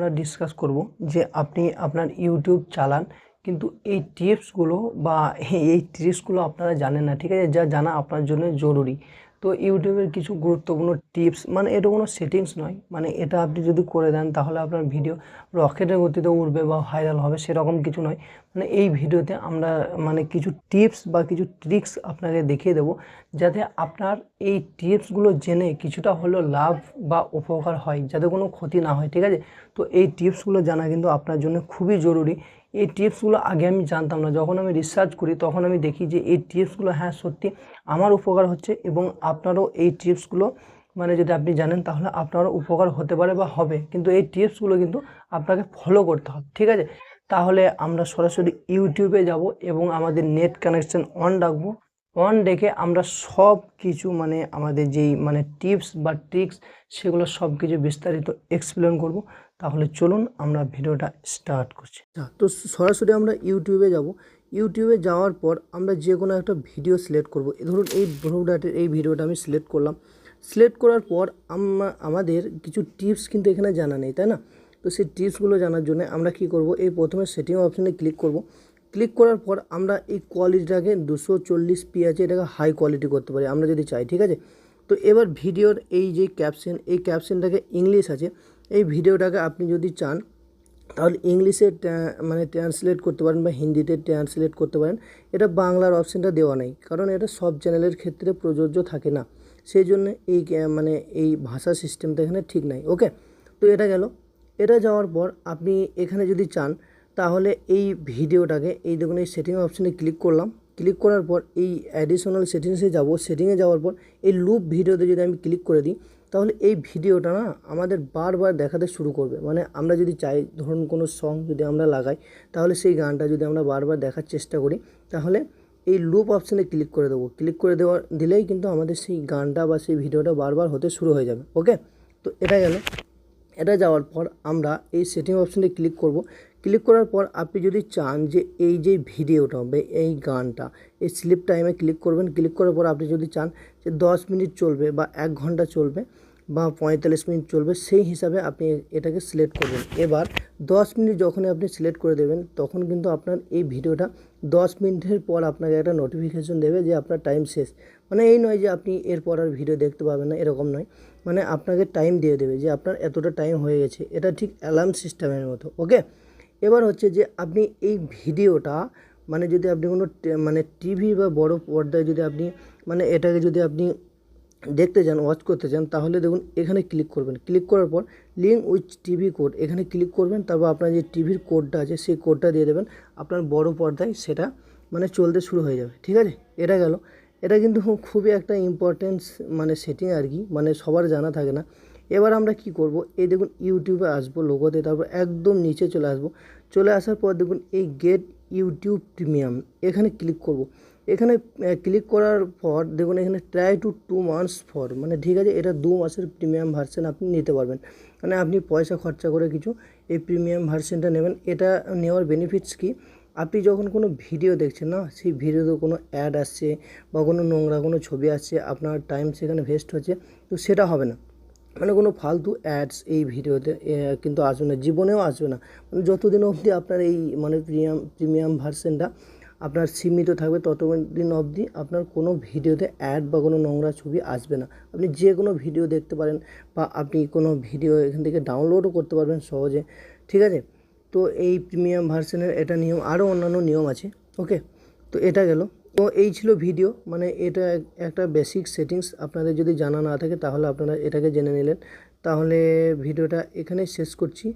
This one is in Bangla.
আমরা ডিসকাস করব যে আপনি আপনার ইউটিউব চালান, কিন্তু এই টিপসগুলো বা এই টিপসগুলো আপনারা জানেন না, ঠিক আছে? যা জানা আপনার জন্য জরুরি। তো ইউটিউবের কিছু গুরুত্বপূর্ণ টিপস মানে এটা কোনো সেটিংস নয়। মানে এটা আপনি যদি করে দেন, তাহলে আপনার ভিডিও রকেটের গতিতে উঠবে বা ভাইরাল হবে, সেরকম কিছু নয়। মানে এই ভিডিওতে আমরা মানে কিছু টিপস বা কিছু ট্রিক্স আপনাকে দেখিয়ে দেবো, যাতে আপনার এই টিপসগুলো জেনে কিছুটা হলেও লাভ বা উপকার হয়, যাতে কোনো ক্ষতি না হয়, ঠিক আছে? তো এই টিপসগুলো জানা কিন্তু আপনার জন্য খুবই জরুরি। এই টিপসগুলো আগে আমি জানতাম না। যখন আমি রিসার্চ করি, তখন আমি দেখি যে এই টিপসগুলো হ্যাঁ সত্যি আমার উপকার হচ্ছে এবং আপনারও এই টিপসগুলো মানে যদি আপনি জানেন, তাহলে আপনারও উপকার হতে পারে বা হবে। কিন্তু এই টিপসগুলো কিন্তু আপনাকে ফলো করতে হবে, ঠিক আছে? তাহলে আমরা সরাসরি ইউটিউবে যাব এবং আমাদের নেট কানেকশন অন রাখব। অন রেখে আমরা সব কিছু মানে আমাদের যেই মানে টিপস বা ট্রিক্স সেগুলো সব কিছু বিস্তারিত এক্সপ্লেন করব। তাহলে চলুন আমরা ভিডিওটা স্টার্ট করছি। আচ্ছা, তো সরাসরি আমরা ইউটিউবে যাব। ইউটিউবে যাওয়ার পর আমরা যে কোনো একটা ভিডিও সিলেক্ট করব। ধরুন এই ব্রোডাটের এই ভিডিওটা আমি সিলেক্ট করলাম। সিলেক্ট করার পর আমাদের কিছু টিপস কিন্তু এখানে জানা নেই তাই না? তো সেই টিপসগুলো জানার জন্য আমরা কি করব? এই প্রথমে সেটিং অপশানে ক্লিক করব। ক্লিক করার পর আমরা এই কোয়ালিটিটাকে দুশো চল্লিশ পি আছে এটাকে হাই কোয়ালিটি করতে পারি আমরা যদি চাই ঠিক আছে? তো এবার ভিডিওর এই যে ক্যাপশন এই ক্যাপশনটাকে ইংলিশ আছে। এই ভিডিওটাকে আপনি যদি চান, তাহলে ইংলিশে মানে ট্রান্সলেট করতে পারেন বা হিন্দিতে ট্রান্সলেট করতে পারেন। এটা বাংলার অপশানটা দেওয়া নেই, কারণ এটা সব চ্যানেলের ক্ষেত্রে প্রযোজ্য থাকে না। সেই জন্য এই মানে এই ভাষা সিস্টেমটা এখানে ঠিক নাই ওকে তো এটা গেল। এটা যাওয়ার পর আপনি এখানে যদি চান, তাহলে এই ভিডিওটাকে, এই দেখুন, এই সেটিং অপশানে ক্লিক করলাম। ক্লিক করার পর এই অ্যাডিশনাল সেটিংসে যাব। সেটিংয়ে যাওয়ার পর এই লুপ ভিডিওতে যদি আমি ক্লিক করে দিই, তাহলে এই ভিডিওটা না আমাদের বারবার দেখাতে শুরু করবে। মানে আমরা যদি চাই, ধরুন কোনো সং যদি আমরা লাগাই, তাহলে সেই গানটা যদি আমরা বারবার দেখার চেষ্টা করি, তাহলে এই লুপ অপশানে ক্লিক করে দেবো। ক্লিক করে দেওয়া দিলেই কিন্তু আমাদের সেই গানটা বা সেই ভিডিওটা বারবার হতে শুরু হয়ে যাবে। ওকে তো এটা গেল। এটা যাওয়ার পর আমরা এই সেটিং অপশানে ক্লিক করব। ক্লিক করার পর আপনি যদি চান যে এই যে ভিডিওটা বা এই গানটা, এই স্লিপ টাইমে ক্লিক করবেন। ক্লিক করার পর আপনি যদি চান যে দশ মিনিট চলবে বা এক ঘণ্টা চলবে বা পঁয়তাল্লিশ মিনিট চলবে, সেই হিসাবে আপনি এটাকে সিলেক্ট করবেন। এবার দশ মিনিট যখনই আপনি সিলেক্ট করে দেবেন, তখন কিন্তু আপনার এই ভিডিওটা দশ মিনিটের পর আপনাকে একটা নোটিফিকেশন দেবে যে আপনার টাইম শেষ। মানে এই নয় যে আপনি এরপর আর ভিডিও দেখতে পাবেন না, এরকম নয়। মানে আপনাকে টাইম দিয়ে দেবে যে আপনার এতটা টাইম হয়ে গেছে। এটা ঠিক অ্যালার্ম সিস্টেমের মতো ওকে এবার হচ্ছে যে আপনি এই ভিডিওটা মানে যদি আপনি কোনো মানে টিভি বা বড় পর্দায় যদি আপনি মানে এটাকে যদি আপনি দেখতে চান ওয়াচ করতে চান তাহলে দেখুন এখানে ক্লিক করবেন। ক্লিক করার পর লিঙ্ক উইথ টিভি কোড এখানে ক্লিক করবেন, তারপর আপনার যে টিভির কোডটা আছে, সেই কোডটা দিয়ে দেবেন। আপনার বড় পর্দায় সেটা মানে চলতে শুরু হয়ে যাবে, ঠিক আছে? এটা গেল। এটা কিন্তু খুবই একটা ইম্পর্টেন্স মানে সেটিং আর কি মানে সবার জানা থাকে না। এবার আমরা কি করব? এই দেখুন ইউটিউবে আসব লোগোতে তারপর একদম নিচে চলে আসব। চলে আসার পর দেখুন, এই গেট ইউটিউব প্রিমিয়াম এখানে ক্লিক করব। এখানে ক্লিক করার পর দেখুন, এখানে try two two months for মানে ঠিক আছে, এটা দু মাসের প্রিমিয়াম ভার্সন আপনি নিতে পারবেন। মানে আপনি পয়সা খরচা করে কিছু এই প্রিমিয়াম ভার্সনটা নেবেন। এটা নেওয়ার বেনিফিটস কি? আপনি যখন কোনো ভিডিও দেখছেন না, সেই ভিডিওতে কোনো অ্যাড আসছে বা কোনো নোংরা কোনো ছবি আসছে, আপনার টাইম সেখানে ভেস্ট হচ্ছে, তো সেটা হবে না। মানে কোনো ফালতু অ্যাডস এই ভিডিওতে কিন্তু আসবে না, জীবনেও আসবে না। মানে যতদিন অবধি আপনার এই মানে প্রিমিয়াম প্রিমিয়াম ভার্সনটা আপনার সীমিত থাকবে, ততদিন অবধি আপনার কোনো ভিডিওতে অ্যাড বা কোনো নোংরা ছবি আসবে না। আপনি যে কোনো ভিডিও দেখতে পারেন বা আপনি কোনো ভিডিও এখান থেকে ডাউনলোডও করতে পারবেন সহজে, ঠিক আছে? তো এই প্রিমিয়াম ভার্সনের এটা নিয়ম আরও অন্যান্য নিয়ম আছে ওকে তো এটা গেল। তো এই ছিল ভিডিও মানে এটা একটা বেসিক সেটিংস আপনাদের যদি জানা না থাকে তাহলে আপনারা এটাকে জেনে নিলেন। তাহলে ভিডিওটা এখানে শেষ করছি।